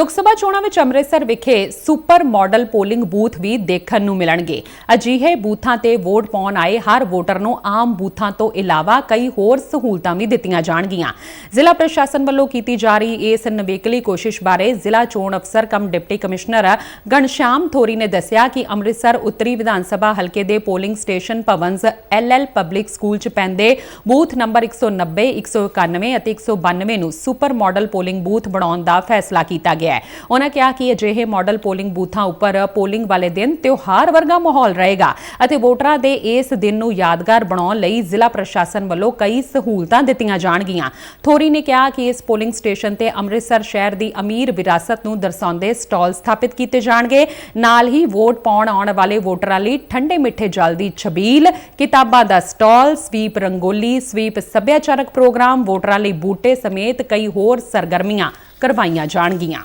ਲੋਕ ਸਭਾ ਚੋਣਾਂ ਵਿੱਚ ਅੰਮ੍ਰਿਤਸਰ ਵਿਖੇ ਸੁਪਰ ਮਾਡਲ ਪੋਲਿੰਗ ਬੂਥ ਵੀ ਦੇਖਣ ਨੂੰ ਮਿਲਣਗੇ। ਅਜਿਹੇ ਬੂਥਾਂ ਤੇ ਵੋਟ ਪਾਉਣ ਆਏ ਹਰ ਵੋਟਰ ਨੂੰ ਆਮ ਬੂਥਾਂ ਤੋਂ ਇਲਾਵਾ ਕਈ ਹੋਰ ਸਹੂਲਤਾਂ ਵੀ ਦਿੱਤੀਆਂ ਜਾਣਗੀਆਂ। ਜ਼ਿਲ੍ਹਾ ਪ੍ਰਸ਼ਾਸਨ ਵੱਲੋਂ ਕੀਤੀ ਜਾ ਰਹੀ ਇਸ ਨਵੇਕਲੀ ਕੋਸ਼ਿਸ਼ ਬਾਰੇ ਜ਼ਿਲ੍ਹਾ ਚੋਣ ਅਫਸਰ ਕਮ ਡਿਪਟੀ ਕਮਿਸ਼ਨਰ ਗਣਸ਼ਾਮ ਥੋਰੀ ਨੇ ਦੱਸਿਆ ਕਿ ਅੰਮ੍ਰਿਤਸਰ ਉੱਤਰੀ ਵਿਧਾਨ ਸਭਾ ਹਲਕੇ ਦੇ polling station Bhavans LL public school ਚ ਪੈਂਦੇ ਬੂਥ ਨੰਬਰ 190 191 ਅਤੇ 192 ਨੂੰ ਸੁਪਰ ਮਾਡਲ ਪੋਲਿੰਗ ਬੂਥ ਬਣਾਉਣ ਦਾ ਫੈਸਲਾ ਕੀਤਾ ਗਿਆ। ਹੈ। ਉਹਨਾਂ ਕਿਹਾ ਕਿ ਅਜਿਹੇ ਮਾਡਲ ਪੋਲਿੰਗ ਬੂਥਾਂ ਉੱਪਰ ਪੋਲਿੰਗ ਵਾਲੇ ਦਿਨ ਤਿਉਹਾਰ ਵਰਗਾ ਮਾਹੌਲ ਰਹੇਗਾ ਅਤੇ ਵੋਟਰਾਂ ਦੇ ਇਸ ਦਿਨ ਨੂੰ ਯਾਦਗਾਰ ਬਣਾਉਣ ਲਈ ਜ਼ਿਲ੍ਹਾ ਪ੍ਰਸ਼ਾਸਨ ਵੱਲੋਂ ਕਈ ਸਹੂਲਤਾਂ ਦਿੱਤੀਆਂ ਜਾਣਗੀਆਂ। ਥੋਰੀ ਨੇ ਕਿਹਾ ਕਿ ਇਸ ਪੋਲਿੰਗ ਸਟੇਸ਼ਨ ਤੇ ਅੰਮ੍ਰਿਤਸਰ ਸ਼ਹਿਰ ਦੀ ਅਮੀਰ ਵਿਰਾਸਤ ਨੂੰ ਦਰਸਾਉਂਦੇ ਸਟਾਲ ਸਥਾਪਿਤ ਕੀਤੇ ਜਾਣਗੇ। ਨਾਲ ਹੀ ਵੋਟ ਪਾਉਣ ਆਉਣ ਵਾਲੇ ਵੋਟਰਾਂ ਲਈ ਠੰਡੇ ਮਿੱਠੇ ਜਲ ਦੀ ਛਬੀਲ, ਕਿਤਾਬਾਂ ਦਾ ਸਟਾਲ, ਸਵੀਪ ਰੰਗੋਲੀ, ਸਵੀਪ ਸੱਭਿਆਚਾਰਕ ਪ੍ਰੋਗਰਾਮ, ਵੋਟਰਾਂ ਲਈ ਬੂਟੇ ਸਮੇਤ ਕਈ ਹੋਰ ਸਰਗਰਮੀਆਂ ਕਰਵਾਈਆਂ ਜਾਣਗੀਆਂ।